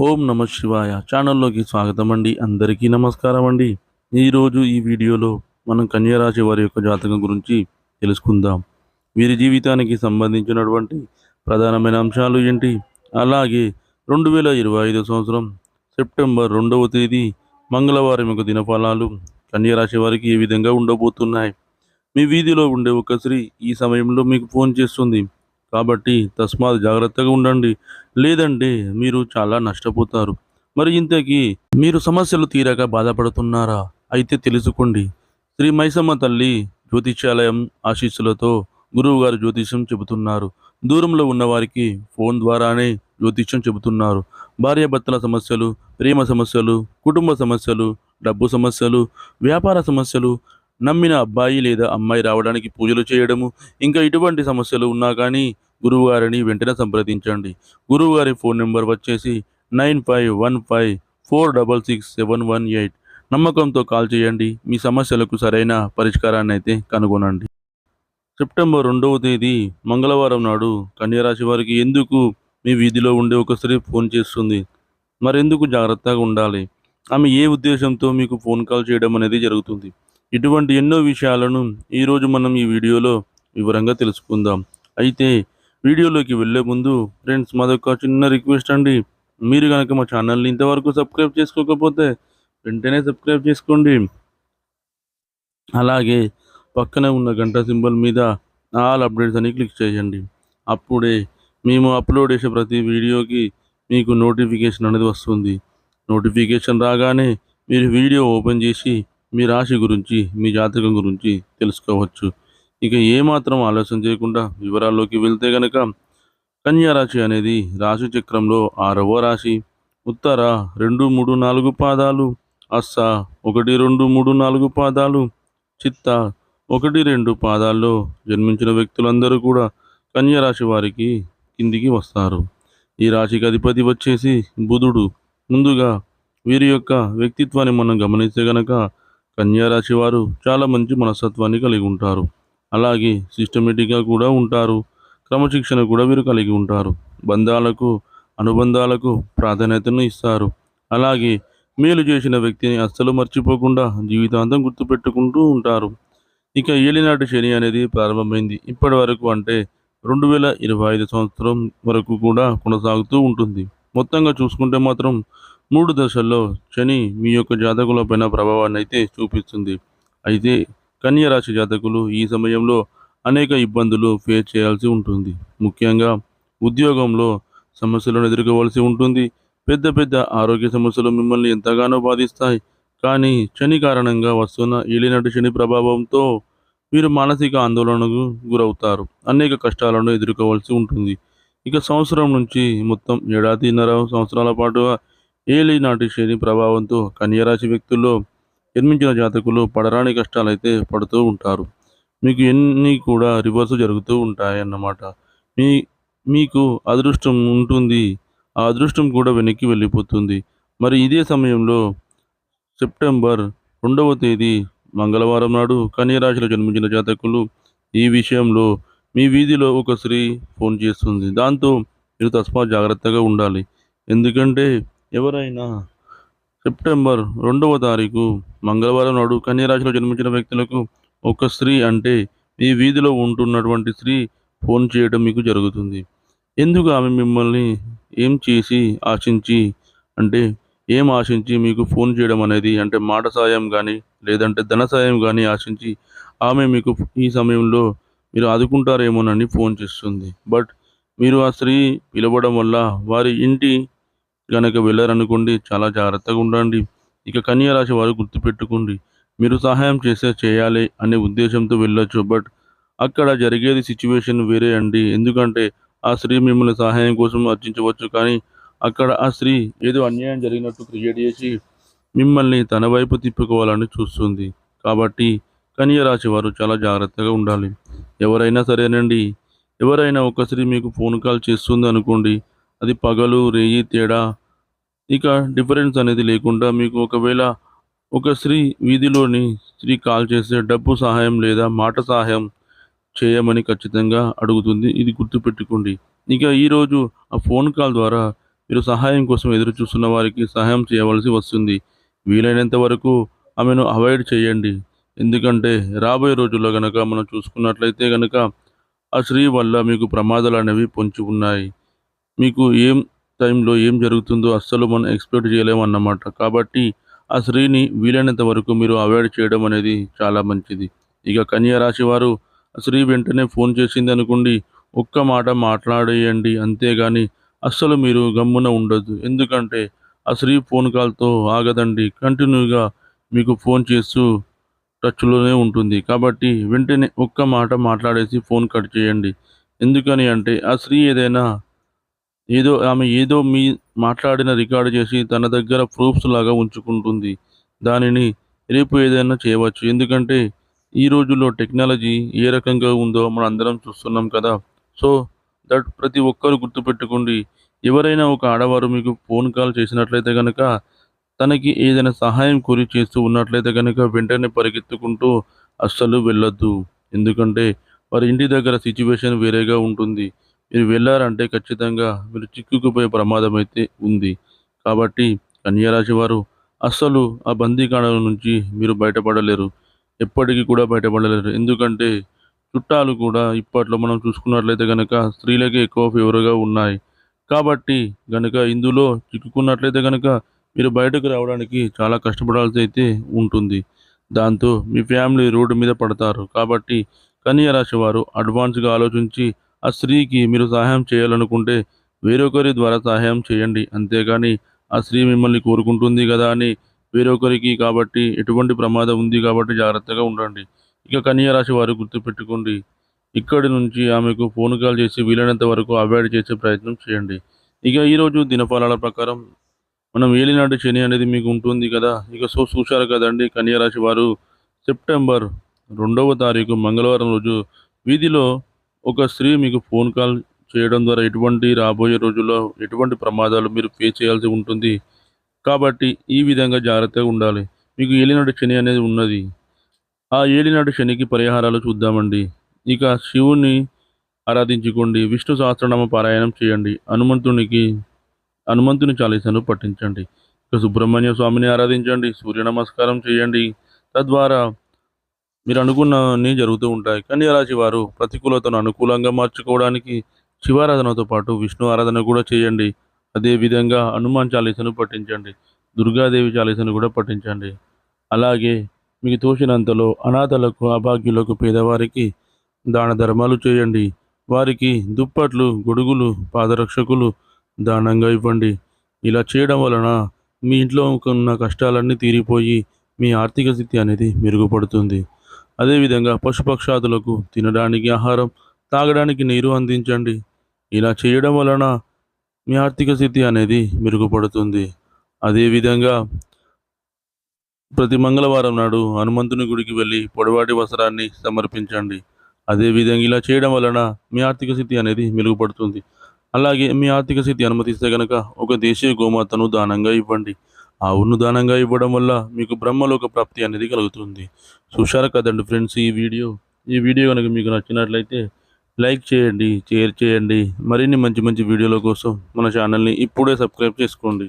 ఓం నమ శివాయ ఛానల్లోకి స్వాగతం అండి. అందరికీ నమస్కారం అండి. ఈరోజు ఈ వీడియోలో మనం కన్యరాశి వారి యొక్క జాతకం గురించి తెలుసుకుందాం. వీరి జీవితానికి సంబంధించినటువంటి ప్రధానమైన అంశాలు ఏంటి? అలాగే రెండు వేల ఇరవై ఐదు సంవత్సరం సెప్టెంబర్ రెండవ తేదీ మంగళవారం యొక్క దినఫలాలు కన్యరాశి వారికి ఏ విధంగా ఉండబోతున్నాయి? మీ వీధిలో ఉండే ఒక స్త్రీ ఈ సమయంలో మీకు ఫోన్ చేస్తుంది. కాబట్టి తస్మాత్ జాగ్రత్తగా ఉండండి. లేదంటే మీరు చాలా నష్టపోతారు. మరి ఇంతకీ మీరు సమస్యలు తీరక బాధపడుతున్నారా? అయితే తెలుసుకోండి. శ్రీ మైసమ్మ తల్లి జ్యోతిష్యాలయం ఆశీస్సులతో గురువు గారు జ్యోతిష్యం చెబుతున్నారు. దూరంలో ఉన్నవారికి ఫోన్ ద్వారానే జ్యోతిష్యం చెబుతున్నారు. భార్యాభర్తల సమస్యలు ప్రేమ సమస్యలు కుటుంబ సమస్యలు డబ్బు సమస్యలు వ్యాపార సమస్యలు నమ్మిన అబ్బాయి లేదా అమ్మాయి రావడానికి పూజలు చేయడము ఇంకా ఇటువంటి సమస్యలు ఉన్నా కానీ గురువుగారిని వెంటనే సంప్రదించండి. గురువుగారి ఫోన్ నెంబర్ వచ్చేసి nine five one five four double six seven one eight. నమ్మకంతో కాల్ చేయండి. మీ సమస్యలకు సరైన పరిష్కారాన్ని అయితే కనుగొనండి. సెప్టెంబర్ రెండవ తేదీ మంగళవారం నాడు కన్యరాశి వారికి ఎందుకు మీ వీధిలో ఉండే ఒక స్త్రీ ఫోన్ చేస్తుంది? మరెందుకు జాగ్రత్తగా ఉండాలి? ఆమె ఏ ఉద్దేశంతో మీకు ఫోన్ కాల్ చేయడం అనేది జరుగుతుంది? ఇటువంటి ఎన్నో విషయాలను ఈరోజు మనం ఈ వీడియోలో వివరంగా తెలుసుకుందాం. అయితే వీడియోలోకి వెళ్ళే ముందు ఫ్రెండ్స్ మాదొక చిన్న రిక్వెస్ట్ అండి. మీరు కనుక మా ఛానల్ని ఇంతవరకు సబ్స్క్రైబ్ చేసుకోకపోతే వెంటనే సబ్స్క్రైబ్ చేసుకోండి. అలాగే పక్కనే ఉన్న గంట సింబల్ మీద ఆల్ అప్డేట్స్ అని క్లిక్ చేయండి. అప్పుడే మేము అప్లోడ్ చేసే ప్రతి వీడియోకి మీకు నోటిఫికేషన్ అనేది వస్తుంది. నోటిఫికేషన్ రాగానే మీరు వీడియో ఓపెన్ చేసి మీ రాశి గురించి మీ జాతకం గురించి తెలుసుకోవచ్చు. ఇక ఏమాత్రం ఆలోచన చేయకుండా వివరాల్లోకి వెళ్తే గనక కన్యారాశి అనేది రాశి చక్రంలో ఆరవ రాశి. ఉత్తర రెండు మూడు నాలుగు పాదాలు అస్స ఒకటి రెండు మూడు నాలుగు పాదాలు చిత్త ఒకటి రెండు పాదాల్లో జన్మించిన వ్యక్తులందరూ కూడా కన్యారాశి వారికి కిందికి వస్తారు. ఈ రాశికి అధిపతి వచ్చేసి బుధుడు. ముందుగా వీరి యొక్క వ్యక్తిత్వాన్ని మనం గమనిస్తే గనక కన్యారాశి వారు చాలా మంచి మనస్తత్వాన్ని కలిగి ఉంటారు. అలాగే సిస్టమేటిక్గా కూడా ఉంటారు. క్రమశిక్షణ కూడా వీరు కలిగి ఉంటారు. బంధాలకు అనుబంధాలకు ప్రాధాన్యతను ఇస్తారు. అలాగే మేలు చేసిన వ్యక్తిని అస్సలు మర్చిపోకుండా జీవితాంతం గుర్తుపెట్టుకుంటూ ఉంటారు. ఇక ఏలినాటి శని అనేది ప్రారంభమైంది. ఇప్పటి వరకు అంటే రెండు వేల ఇరవై ఐదు సంవత్సరం వరకు కూడా కొనసాగుతూ ఉంటుంది. మొత్తంగా చూసుకుంటే మాత్రం మూడు దశల్లో శని మీ యొక్క జాతకులపైన ప్రభావాన్ని అయితే చూపిస్తుంది. అయితే కన్యరాశి జాతకులు ఈ సమయంలో అనేక ఇబ్బందులు ఫేస్ చేయాల్సి ఉంటుంది. ముఖ్యంగా ఉద్యోగంలో సమస్యలను ఎదుర్కోవాల్సి ఉంటుంది. పెద్ద పెద్ద ఆరోగ్య సమస్యలు మిమ్మల్ని ఎంతగానో బాధిస్తాయి. కానీ శని కారణంగా వస్తున్న ఏలినటి శని ప్రభావంతో మీరు మానసిక ఆందోళనకు గురవుతారు. అనేక కష్టాలను ఎదుర్కోవాల్సి ఉంటుంది. ఇక సంవత్సరం నుంచి మొత్తం ఏడాదిన్నర సంవత్సరాల పాటుగా ఏలినాటి శని ప్రభావంతో కన్యరాశి వ్యక్తుల్లో జన్మించిన జాతకులు పడరాని కష్టాలు అయితే పడుతూ ఉంటారు. మీకు ఎన్ని కూడా రివర్స్ జరుగుతూ ఉంటాయన్నమాట. మీ మీకు అదృష్టం ఉంటుంది. ఆ అదృష్టం కూడా వెనక్కి వెళ్ళిపోతుంది. మరి ఇదే సమయంలో సెప్టెంబర్ రెండవ తేదీ మంగళవారం నాడు కన్యరాశిలో జన్మించిన జాతకులు ఈ విషయంలో మీ వీధిలో ఒక స్త్రీ ఫోన్ చేస్తుంది. దాంతో మీరు తస్మా జాగ్రత్తగా ఉండాలి. ఎందుకంటే ఎవరైనా సెప్టెంబర్ రెండవ తారీఖు మంగళవారం నాడు కన్యరాశిలో జన్మించిన వ్యక్తులకు ఒక స్త్రీ అంటే మీ వీధిలో ఉంటున్నటువంటి స్త్రీ ఫోన్ చేయడం మీకు జరుగుతుంది. ఎందుకు ఆమె మిమ్మల్ని ఏం చేసి ఆశించి అంటే ఏం ఆశించి మీకు ఫోన్ చేయడం అనేది అంటే మాట సాయం కానీ లేదంటే ధన సాయం కానీ ఆశించి ఆమె మీకు ఈ సమయంలో మీరు ఆదుకుంటారేమోనని ఫోన్ చేస్తుంది. బట్ మీరు ఆ స్త్రీ పిలవడం వల్ల వారి ఇంటి కనుక వెళ్ళారనుకోండి చాలా జాగ్రత్తగా ఉండండి. ఇక కన్యా రాశి వారు గుర్తుపెట్టుకోండి. మీరు సహాయం చేసే చేయాలి అనే ఉద్దేశంతో వెళ్ళొచ్చు. బట్ అక్కడ జరిగేది సిచ్యువేషన్ వేరే అండి. ఎందుకంటే ఆ స్త్రీ మిమ్మల్ని సహాయం కోసం అర్చించవచ్చు. కానీ అక్కడ ఆ స్త్రీ ఏదో అన్యాయం జరిగినట్టు క్రియేట్ చేసి మిమ్మల్ని తన వైపు తిప్పుకోవాలని చూస్తుంది. కాబట్టి కన్యా రాశి వారు చాలా జాగ్రత్తగా ఉండాలి. ఎవరైనా సరేనండి. ఎవరైనా ఒక స్త్రీ మీకు ఫోన్ కాల్ చేస్తుంది అనుకోండి అది పగలు రేయి తేడా. ఇక డిఫరెన్స్ అనేది లేకుండా మీకు ఒకవేళ ఒక స్త్రీ వీధిలోని స్త్రీ కాల్ చేస్తే డబ్బు సహాయం లేదా మాట సహాయం చేయమని ఖచ్చితంగా అడుగుతుంది. ఇది గుర్తుపెట్టుకోండి. ఇక ఈరోజు ఆ ఫోన్ కాల్ ద్వారా మీరు సహాయం కోసం ఎదురు చూస్తున్న వారికి సహాయం చేయవలసి వస్తుంది. వీలైనంత వరకు ఆమెను అవాయిడ్ చేయండి. ఎందుకంటే రాబోయే రోజుల్లో కనుక మనం చూసుకున్నట్లయితే కనుక ఆ స్త్రీ వల్ల మీకు ప్రమాదాలు అనేవి పొంచి ఉన్నాయి. మీకు ఏం టైంలో ఏం జరుగుతుందో అస్సలు మనం ఎక్స్పెక్ట్ చేయలేము అన్నమాట. కాబట్టి ఆ స్త్రీని వీలైనంత వరకు మీరు అవాయిడ్ చేయడం అనేది చాలా మంచిది. ఇక కన్యా రాశి వారు ఆ స్త్రీ వెంటనే ఫోన్ చేసింది అనుకోండి ఒక్క మాట మాట్లాడేయండి అంతేగాని అస్సలు మీరు గమ్మున ఉండొద్దు. ఎందుకంటే ఆ స్త్రీ ఫోన్ కాల్తో ఆగదండి కంటిన్యూగా మీకు ఫోన్ చేస్తూ టచ్లోనే ఉంటుంది. కాబట్టి వెంటనే ఒక్క మాట మాట్లాడేసి ఫోన్ కట్ చేయండి. ఎందుకని అంటే ఆ స్త్రీ ఏదైనా ఏదో ఆమె ఏదో మీ మాట్లాడిన రికార్డు చేసి తన దగ్గర ప్రూఫ్స్ లాగా ఉంచుకుంటుంది. దానిని రేపు ఏదైనా చేయవచ్చు. ఎందుకంటే ఈ రోజుల్లో టెక్నాలజీ ఏ రకంగా ఉందో మనం అందరం చూస్తున్నాం కదా. సో దట్ ప్రతి ఒక్కరు గుర్తుపెట్టుకోండి. ఎవరైనా ఒక ఆడవారు మీకు ఫోన్ కాల్ చేసినట్లయితే కనుక తనకి ఏదైనా సహాయం కోరి చేస్తూ ఉన్నట్లయితే కనుక వెంటనే పరిగెత్తుకుంటూ అస్సలు వెళ్ళొద్దు. ఎందుకంటే వారి ఇంటి దగ్గర సిచ్యువేషన్ వేరేగా ఉంటుంది. మీరు వెళ్ళారంటే ఖచ్చితంగా మీరు చిక్కుకుపోయే ప్రమాదం అయితే ఉంది. కాబట్టి కన్యారాశి వారు అస్సలు ఆ బందీకాణల నుంచి మీరు బయటపడలేరు. ఎప్పటికీ కూడా బయటపడలేరు. ఎందుకంటే చుట్టాలు కూడా ఇప్పట్లో మనం చూసుకున్నట్లయితే కనుక స్త్రీలకే ఎక్కువ ఫేవర్గా ఉన్నాయి. కాబట్టి కనుక ఇందులో చిక్కుకున్నట్లయితే కనుక మీరు బయటకు రావడానికి చాలా కష్టపడాల్సి అయితే ఉంటుంది. దాంతో మీ ఫ్యామిలీ రోడ్డు మీద పడతారు. కాబట్టి కన్యా రాశి వారు అడ్వాన్స్గా ఆలోచించి ఆ స్త్రీకి మీరు సహాయం చేయాలనుకుంటే వేరొకరి ద్వారా సహాయం చేయండి. అంతేగాని ఆ స్త్రీ మిమ్మల్ని కోరుకుంటుంది కదా అని వేరొకరికి కాబట్టి ఎటువంటి ప్రమాదం ఉంది కాబట్టి జాగ్రత్తగా ఉండండి. ఇక కన్యా రాశి వారు గుర్తుపెట్టుకోండి. ఇక్కడి నుంచి ఆమెకు ఫోన్ కాల్ చేసి వీలైనంత వరకు అవాయిడ్ చేసే ప్రయత్నం చేయండి. ఇక ఈరోజు దినఫలాల ప్రకారం మనం ఏలినాటి శని అనేది మీకు ఉంటుంది కదా. ఇక సో చూశారు కదండి కన్యా రాశి వారు సెప్టెంబర్ రెండవ తారీఖు మంగళవారం రోజు వీధిలో ఒక స్త్రీ మీకు ఫోన్ కాల్ చేయడం ద్వారా ఎటువంటి రాబోయే రోజుల్లో ఎటువంటి ప్రమాదాలు మీరు ఫేస్ చేయాల్సి ఉంటుంది? కాబట్టి ఈ విధంగా జాగ్రత్తగా ఉండాలి. మీకు ఏలినాడు శని అనేది ఉన్నది. ఆ ఏలినాడు శనికి పరిహారాలు చూద్దామండి. ఇక శివుని ఆరాధించుకోండి. విష్ణు సహస్రనామ పారాయణం చేయండి. హనుమంతునికి హనుమంతుని చాలీసాను పఠించండి. ఇక సుబ్రహ్మణ్య స్వామిని ఆరాధించండి. సూర్య నమస్కారం చేయండి. తద్వారా మీరు అనుకున్నవన్నీ జరుగుతూ ఉంటాయి. కన్యా రాశి వారు ప్రతికూలతను అనుకూలంగా మార్చుకోవడానికి శివారాధనతో పాటు విష్ణు ఆరాధన కూడా చేయండి. అదేవిధంగా హనుమాన్ చాలీసను పఠించండి. దుర్గాదేవి చాలీసను కూడా పఠించండి. అలాగే మీకు తోచినంతలో అనాథలకు అభాగ్యులకు పేదవారికి దాన ధర్మాలు చేయండి. వారికి దుప్పట్లు గొడుగులు పాదరక్షకులు దానంగా ఇవ్వండి. ఇలా చేయడం వలన మీ ఇంట్లో ఉన్న కష్టాలన్నీ తీరిపోయి మీ ఆర్థిక స్థితి అనేది మెరుగుపడుతుంది. అదేవిధంగా పశుపక్షాదులకు తినడానికి ఆహారం తాగడానికి నీరు అందించండి. ఇలా చేయడం వలన మీ ఆర్థిక స్థితి అనేది మెరుగుపడుతుంది. అదేవిధంగా ప్రతి మంగళవారం నాడు హనుమంతుని గుడికి వెళ్ళి పొడవాటి వస్త్రాన్ని సమర్పించండి. అదేవిధంగా ఇలా చేయడం వలన మీ ఆర్థిక స్థితి అనేది మెరుగుపడుతుంది. అలాగే మీ ఆర్థిక స్థితి అనుమతిస్తే కనుక ఒక దేశీయ గోమాతను దానంగా ఇవ్వండి. ఆవును దానంగా ఇవ్వడం వల్ల మీకు బ్రహ్మలోక ప్రాప్తి అనేది కలుగుతుంది. చూశారు కదండి ఫ్రెండ్స్ ఈ వీడియో? ఈ వీడియో కనుక మీకు నచ్చినట్లయితే లైక్ చేయండి షేర్ చేయండి. మరిన్ని మంచి మంచి వీడియోల కోసం మన ఛానల్ని ఇప్పుడే సబ్స్క్రైబ్ చేసుకోండి.